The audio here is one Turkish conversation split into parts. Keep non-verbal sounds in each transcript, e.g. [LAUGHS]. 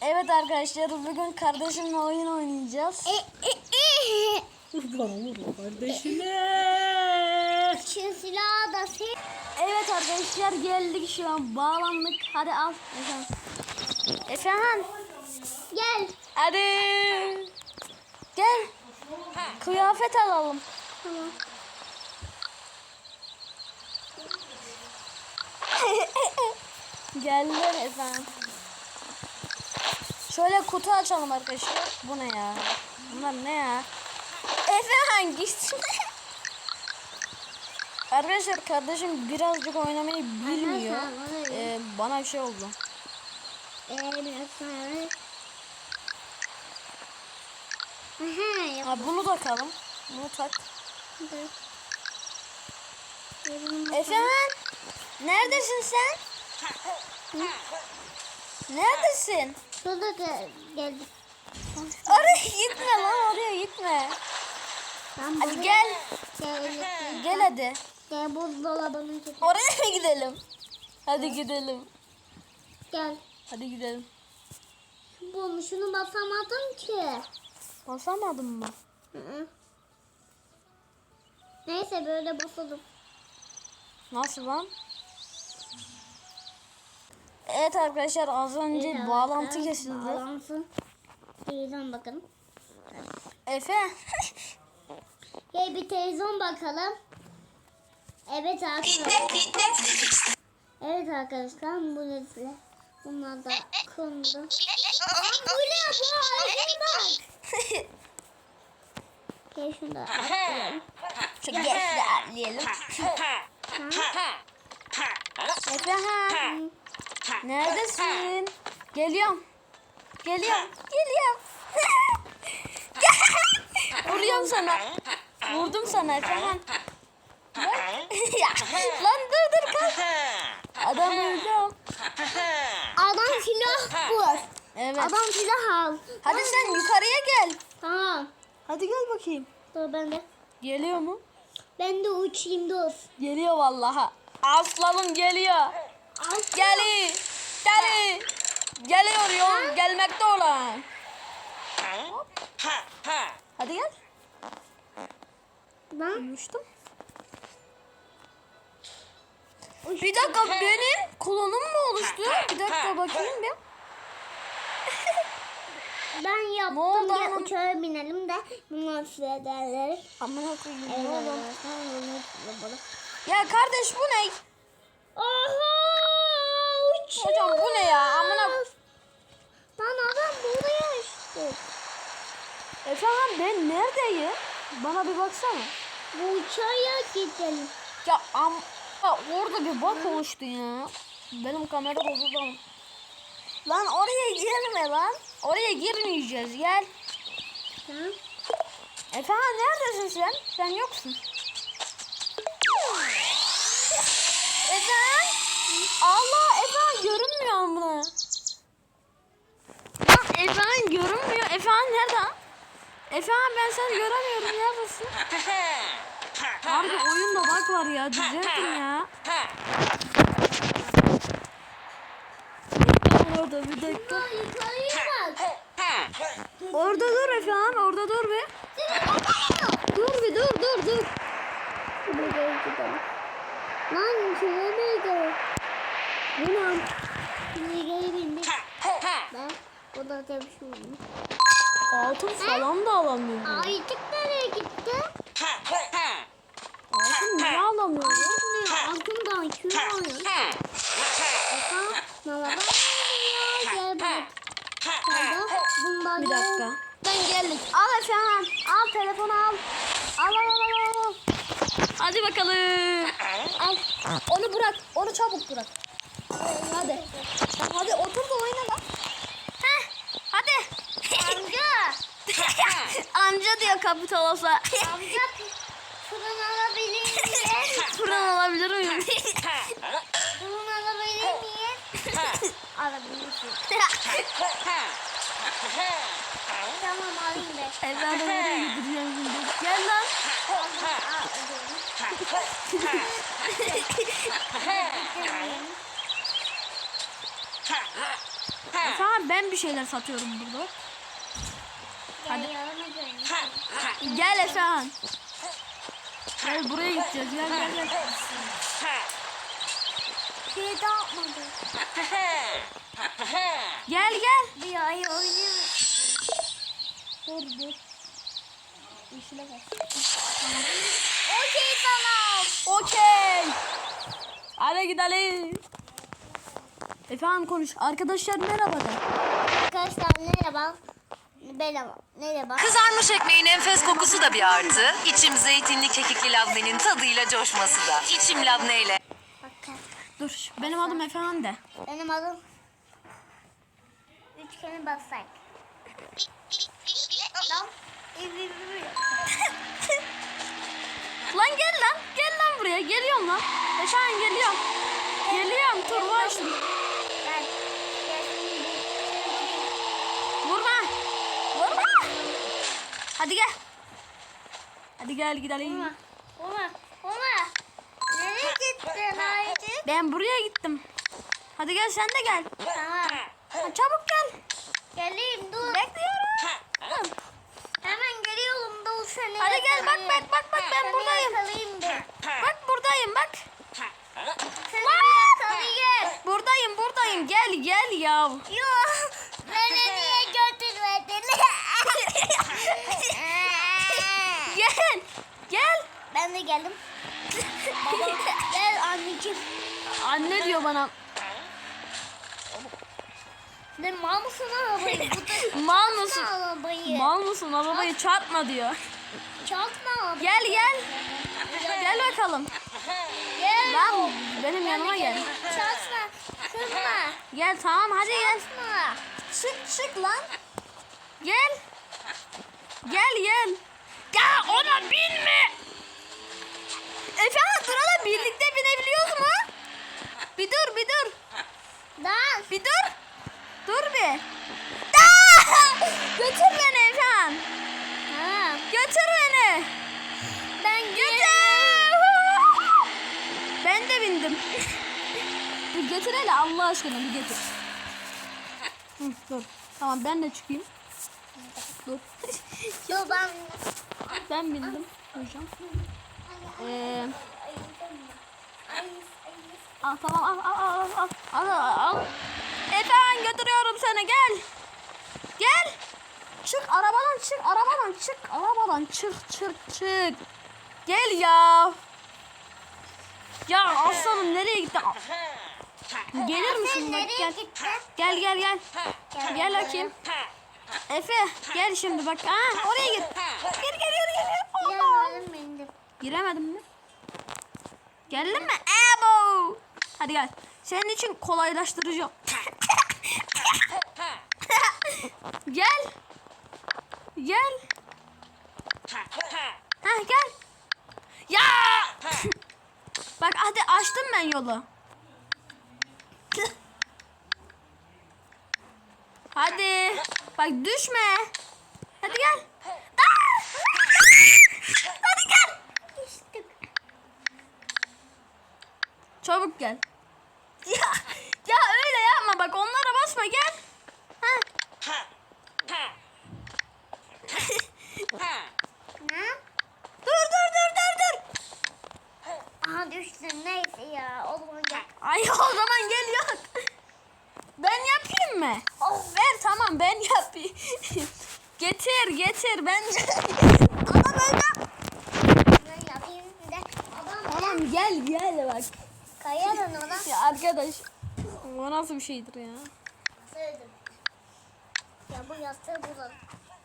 Evet arkadaşlar bugün kardeşimle oyun oynayacağız. Bana vurma kardeşine. Şu silahı da sen. Evet arkadaşlar geldik şu an bağlandık. Hadi al. Efendim. Efendim. Gel. Hadi. Gel. Kıyafet alalım. Tamam. [LAUGHS] Geldiler efendim. Şöyle kutu açalım arkadaşlar. Bu ne ya? Bunlar ne ya? Efe hangisi? [LAUGHS] arkadaşlar kardeşim birazcık oynamayı bilmiyor. Ee, bana bir şey oldu. Ee. Ha, bunu takalım. Bunu tak. Efendim? Neredesin sen? Neredesin? Şurada gel, geldik. Oraya gitme lan oraya gitme. Ben Hadi gel. Gel, gel, Gel hadi. gel buzdolabının kötü. Oraya mı gidelim? Hadi gidelim. Gel. Hadi gidelim. Bu, şunu basamadım ki. Basamadın mı? Hı hı. Neyse böyle basalım. Nasıl lan? Evet arkadaşlar az önce Evet, bağlantı kesildi. Bağlansın. Televizyon bakalım. Efe. [LAUGHS] Gel bir televizyon bakalım. Evet arkadaşlar. Evet arkadaşlar bu nezle. Bunlar da kondu. [LAUGHS] bu ne bu. Gel şunu da [LAUGHS] atlayalım. Şu geçti atlayalım. Efe ha. Neredesin? Geliyorum. Geliyorum. Geliyorum. [LAUGHS] Vuruyorum sana. Vurdum sana. [LAUGHS] Ya, Lan dur dur kalk. Adam öldü. Adam silah bu. Evet. Adam silah al. Hadi sen yukarıya gel. Tamam. Hadi gel bakayım. Dur ben de. Geliyor mu? Ben de uçayım dur. Geliyor vallahi. Aslanım geliyor. Geli. Geli. Geliyor yol gelmekte olan. Hadi gel. Lan. Uçtum. Bir dakika benim klonum mu oluştu? Bir dakika bakayım bir. [LAUGHS] Ben yaptım. Gel ama? uçağa binelim de bunlar süre Amına koyayım. Ya kardeş bu ne? Oha uçuyor. Hocam bu ne ya? Amına Lan adam buraya işte. Efendim ben neredeyim? Bana bir baksana. Bu uçağa gidelim. Ya am ya orada bir bak oluştu ya. Benim kamera bozuldu ama. Lan oraya girme lan. Oraya girmeyeceğiz gel. Ha? Efendim neredesin sen? Sen yoksun. Efendim ben seni göremiyorum. Neredesin? Harbi oyunda bak var ya. Düzeltin ya. Orada bir dakika. Bak. Orada dur efendim. Orada dur be. Dur bir dur dur dur. Buraya gidelim. Lan şuraya gidelim. Bu ne? Şimdi geri bindik. Ben burada da şey olmuş. Altın falan da alamıyorum. Ayıcık nereye gitti? Altın niye alamıyorum? Ne? Altından kül alıyor. Eka, merhaba. Gel bak. Burada Bir dakika. Ben geldik. Al efendim. Al telefonu al. Al al al al. al. Hadi bakalım. Al. Onu bırak. Onu çabuk bırak. Hadi. Hadi otur da oyna lan. Heh. Hadi. Amca. Amca diyor kapital olsa. Amca fırın alabilir miyim? [LAUGHS] Fırın alabilir miyim? [LAUGHS] Fırın alabilir miyim? [LAUGHS] Alabilirsin. Tamam alayım be. Efendim nereye gidiyorsun şimdi? Gel lan. Efendim ben bir şeyler satıyorum burada. Hadi. Gel yanıma gel. Buraya gideceğiz. Gel gel gel. Şey dağıtmadı. Gel gel. Bir ay oynayayım. Dur dur. Yeşile bak. Okey tamam. Okey. Hadi gidelim. Efendim konuş. Arkadaşlar merhaba de. Arkadaşlar merhaba. Merhaba. Kızarmış ekmeğin enfes kokusu da bir artı. İçim zeytinli kekikli labnenin tadıyla coşması da. İçim labneyle. Dur. Benim adım Efehan de. Benim adım Üçgeni bassak. Lan. [LAUGHS] Lan gel lan. Gel lan buraya. Geliyorum lan. Efendim geliyorum. Geliyorum. Turbo açtım. Ben geldim. Vurma. Vurma. Hadi gel. Hadi gel gidelim. Oma. Oma. Oma. Nereye gittin Aydın? Ben buraya gittim. Hadi gel sen de gel. Tamam. Ha, çabuk gel. Geleyim dur. Bekliyorum. Hemen geliyorum dur seni. Hadi gel, bak, bak, bak, bak, ben Seni buradayım. yakalayayım. Bak buradayım bak. Seni yakalayayım. Buradayım buradayım. Gel gel ya. Yok. Beni niye götürmedin? Gel. Gel. ben de geldim. Baba [LAUGHS] gel anneciğim. Anne diyor bana. Ne mal mısın [LAUGHS] arabayı? Mal mısın? arabayı. Mal mısın? Arabayı çarpma diyor. Çaltma arabayı. Gel gel. Gel bakalım. Gel. Lan benim yanıma gel. Çaltma. Kızma. Gel tamam hadi gel. Çaltma. Çık çık lan. Gel. Gel gel. Ya ona binme. Efendim duralım birlikte binebiliyoruz mu? Bir dur bir dur. Lan. Bir dur. Dur bir. Aa! Götür beni efendim. Ha. Götür beni. Ben Götür. Ben de bindim. Bir götür hele Allah aşkına bir götür. Hı, dur. Tamam ben de çıkayım. Dur. Yo ben. Ben bindim. Hocam. Ee, al tamam al al al al al al. Efendim götürüyorum seni gel. Gel. Çık arabadan çık arabadan çık arabadan çık çık çık. Gel ya. Ya aslanım nereye gitti? Gelir misin bak gel. Gel gel gel. Gel bakayım. Efe gel şimdi bak. Ha oraya gir. Gir gir gir benim bindim. Giremedim mi? Geldin mi? Ebo. Hadi gel. Senin için kolaylaştıracağım. gel. Gel. Ha gel. Ya. Bak hadi açtım ben yolu. hadi. Bak düşme. Hadi gel. Hadi gel. İşte. Çabuk gel. Ya, ya öyle yapma bak onlara basma gel. Ha. Ne? Dur dur dur dur dur. Aha düştün neyse ya. Gel. Ay o zaman gel yok. Ben yapayım mı? Oh, ver tamam ben yapayım. [LAUGHS] getir getir ben. [LAUGHS] Ama ben yap. Ben yapayım bir de. Adam Tamam gel gel bak. kayalım ona. Ya arkadaş. O nasıl bir şeydir ya? Söyledim. Ya bu yastığı bulalım.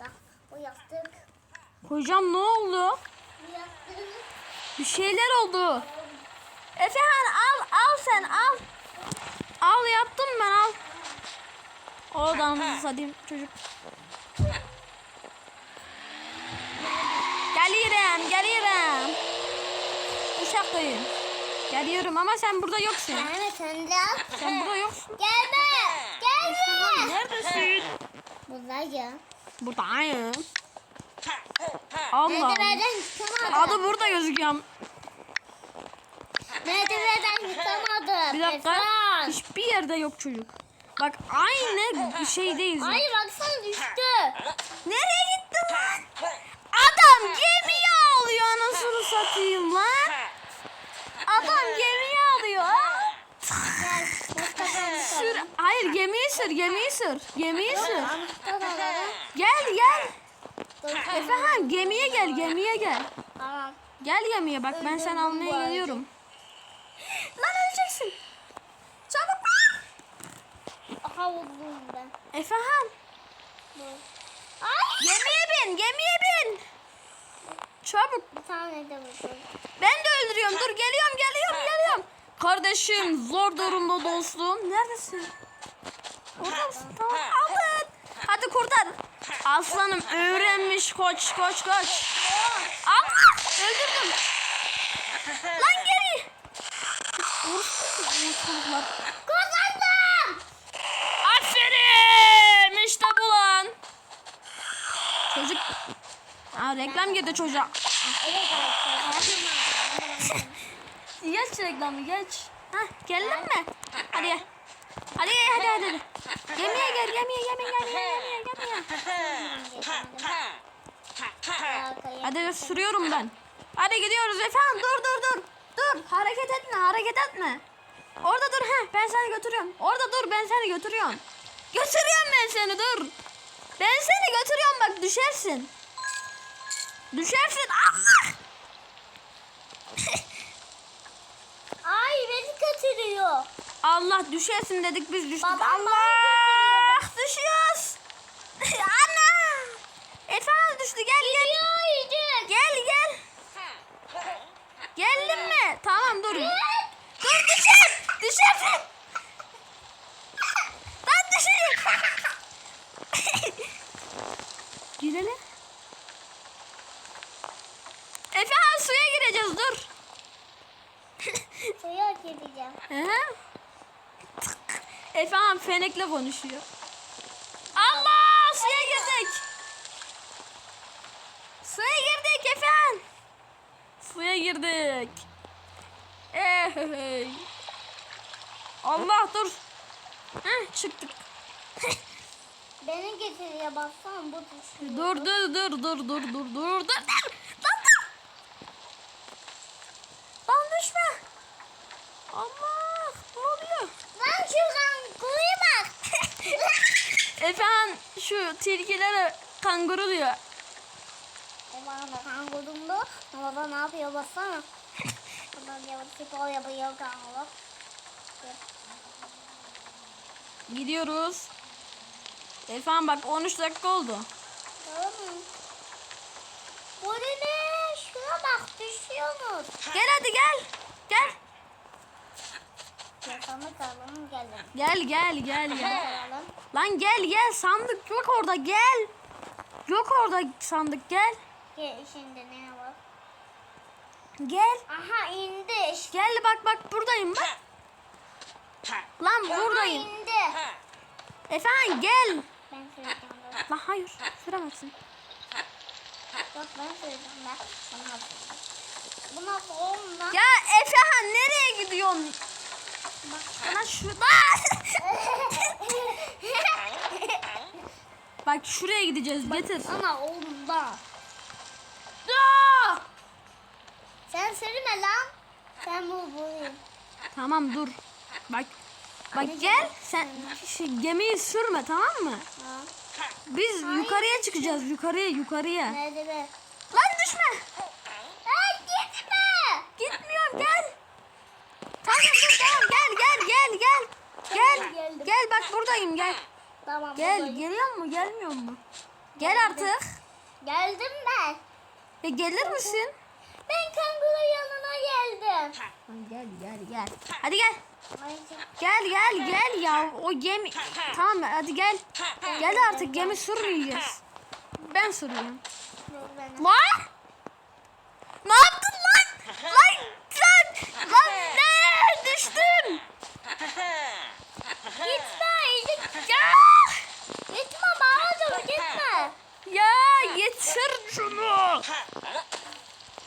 Bak bu yastık. Hocam ne oldu? Bu yastığı. Bir şeyler oldu. Efehan al al sen al. Al yaptım ben al. Oradan satayım çocuk. Geliyorum geliyorum. Uşaklıyım. Geliyorum ama sen burada yoksun. Yani sen de al. Sen burada yoksun. Gelme. Gelme. Neredesin? Buradayım. Buradayım. Allah. Merdivenden çıkamadım. Adı burada gözüküyor. Merdivenden çıkamadım. Bir dakika. Efendim. Hiçbir yerde yok çocuk. Bak aynı şeydeyiz. Hayır baksana düştü. Nereye gitti lan? Adam gemiyi alıyor anasını satayım lan. Adam gemiyi alıyor. Gel. Sür. Hayır gemiyi sür, gemiyi sür. Gemiyi sür. Gel gel. Efendim gemiye gel, gemiye gel. Tamam. Gel gemiye bak ben seni almaya geliyorum. Lan öleceksin. Çabuk. Aha vurdum ben. Efendim Ay. gemiye bin, gemiye bin. Çabuk. Ben de öldürüyorum. Dur geliyorum, geliyorum, geliyorum. Kardeşim zor durumda dostum. Neredesin? Orada mısın? Tamam aldın. Hadi kurtar. Aslanım öğrenmiş koç koç koç. Allah öldürdüm. Lan geri. Kazandım. Aferin. İşte bu lan. Çocuk. Aa, reklam girdi çocuğa. Evet arkadaşlar. Geç reklamı geç. Hah geldin mi? Hadi gel. Hadi gel hadi hadi. hadi. Gemiye gel gemiye gemiye gemiye gemiye gemiye. Hadi sürüyorum ben. Hadi gidiyoruz efendim dur dur dur. Dur hareket etme hareket etme. Orada dur ha ben seni götürüyorum. Orada dur ben seni götürüyorum. Götürüyorum ben seni dur. Ben seni götürüyorum bak düşersin. Düşersin Allah. [LAUGHS] Ay beni götürüyor. Allah düşersin dedik biz düştük. Babam Allah düşüyoruz. [LAUGHS] Ana. Efendim düştü gel gel. Yiyecek. Gel gel. [LAUGHS] Geldin mi? Tamam dur. Dur düşer. Düşersin. edeceğim. Efe Han fenekle konuşuyor. Allah suya girdik. Suya girdik Efe Suya girdik. Ey. Allah dur. Heh, çıktık. Beni getiriyor baksana bu tuşu. Dur dur dur dur dur dur dur dur. Lan Efendim şu tilkilere kanguru diyor. o bana da da ne yapıyor baksana. Spor yapıyor kanguru. Gidiyoruz. Efendim bak 13 dakika oldu. Tamam? Bu ne? Şuna bak düşüyorsunuz. Gel hadi gel. Gel. Gelin. Gel gel gel gel. Lan gel gel sandık yok orada gel. Yok orada sandık gel. Gel şimdi ne var? Gel. Aha indi. Gel bak bak buradayım bak. Lan Aha buradayım. indi. Efendim gel. Ben söyleyeceğim. dur. Lan hayır süremezsin. Yok ben söyleyeceğim ben. Bana bak. Bu nasıl oğlum lan? Ya Efehan nereye gidiyorsun? Bana şurada. [LAUGHS] bak şuraya gideceğiz getir. Ama oğlum da. Aa! Sen sürme lan. Sen bu bulayım. Tamam dur. Bak. Bak gel sen şu gemiyi sürme tamam mı? Ha. Biz yukarıya çıkacağız yukarıya yukarıya. Nerede be? Lan düşme. Ay gitme. Gitmiyorum gel. Tamam dur tamam gel gel gel gel. Gel. Geldim. Gel bak buradayım gel. Tamam Gel buradayım. geliyor mu gelmiyor mu? Gel artık. Geldim ben. Ya gelir misin? Ben kanguru yanına geldim. Gel gel gel. Hadi gel. Gel gel gel ya. O gemi. Tamam hadi gel. Gel artık gemi sürmeyeceğiz. Ben sürüyorum. Lan! Ne yaptın lan? Lan lan lan ne düştüm? Gitme. Git. Ya! Gitme bana dur gitme. Ya getir şunu.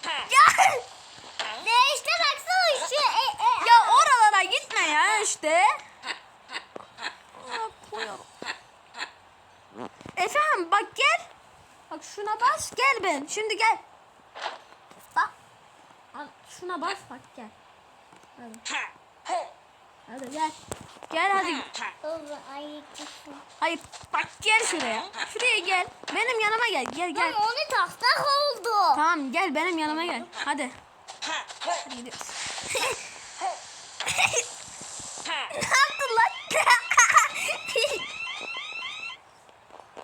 Ya! Ne işte baksana şu. E, e, Ya oralara gitme ya işte. Efendim bak gel. Bak şuna bas gel ben. Şimdi gel. Bak. Al, Şuna bas bak gel. Hadi. Hadi gel. Gel hadi. Hayır bak gel şuraya. Şuraya gel. Benim yanıma gel. Gel gel. Ama onu taslak oldu. Tamam gel benim yanıma gel. Hadi. Hadi gidiyoruz. ne yaptın lan?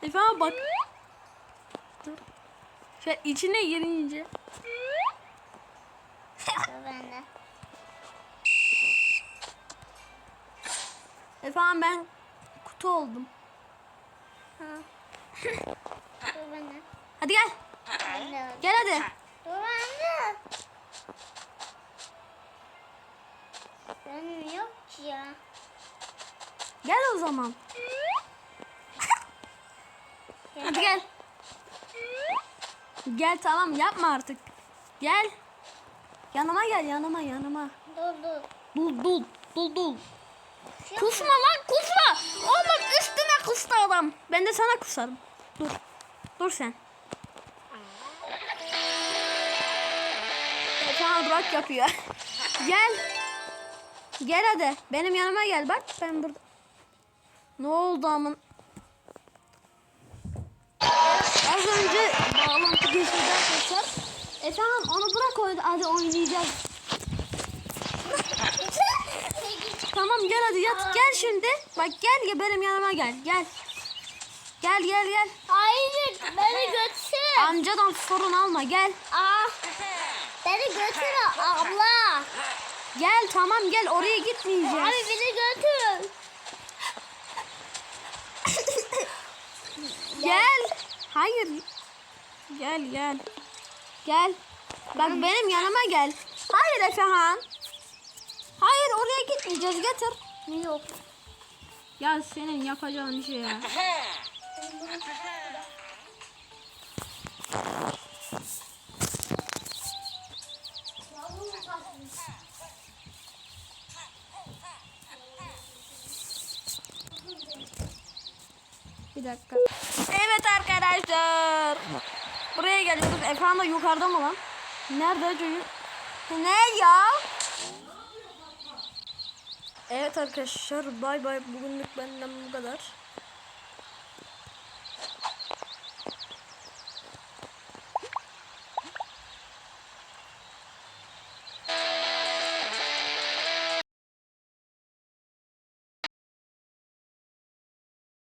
Efendim bak. Dur. Şöyle içine girince. Bende. Efendim ben kutu oldum. Ha. Dur. Hadi gel. Bende. Gel hadi. Dur bende. Benim yok ki ya. Gel o zaman. Hadi gel. Gel tamam yapma artık. Gel. Yanıma gel yanıma yanıma. Dur dur. Dul dul dul dul. Kusma lan kusma. Oğlum üstüne kustu adam. Ben de sana kusarım. Dur. Dur sen. Tamam bırak yapıyor. [LAUGHS] gel. Gel hadi. Benim yanıma gel bak. Ben burada. Ne oldu amın? Az önce bağlantı geçirdi arkadaşlar. Efendim onu bırak oyna- hadi oynayacağız. Tamam gel hadi yat gel şimdi. Bak gel ya benim yanıma gel gel. Gel gel gel. Hayır beni [LAUGHS] götür. Amcadan sorun alma gel. Aa, [LAUGHS] beni götür abla. Gel tamam gel oraya gitmeyeceğiz. Abi beni götür. Gel. Hayır. Gel gel. Gel. Bak benim yanıma gel. Hayır Efehan. Hayır oraya gitmeyeceğiz getir. Yok. Ya senin yapacağın şey ya. Bir dakika. Evet arkadaşlar. Buraya geliyoruz. Efehan da yukarıda mı lan? Nerede çocuk? Ne ya? Evet arkadaşlar bay bay bugünlük benden bu kadar.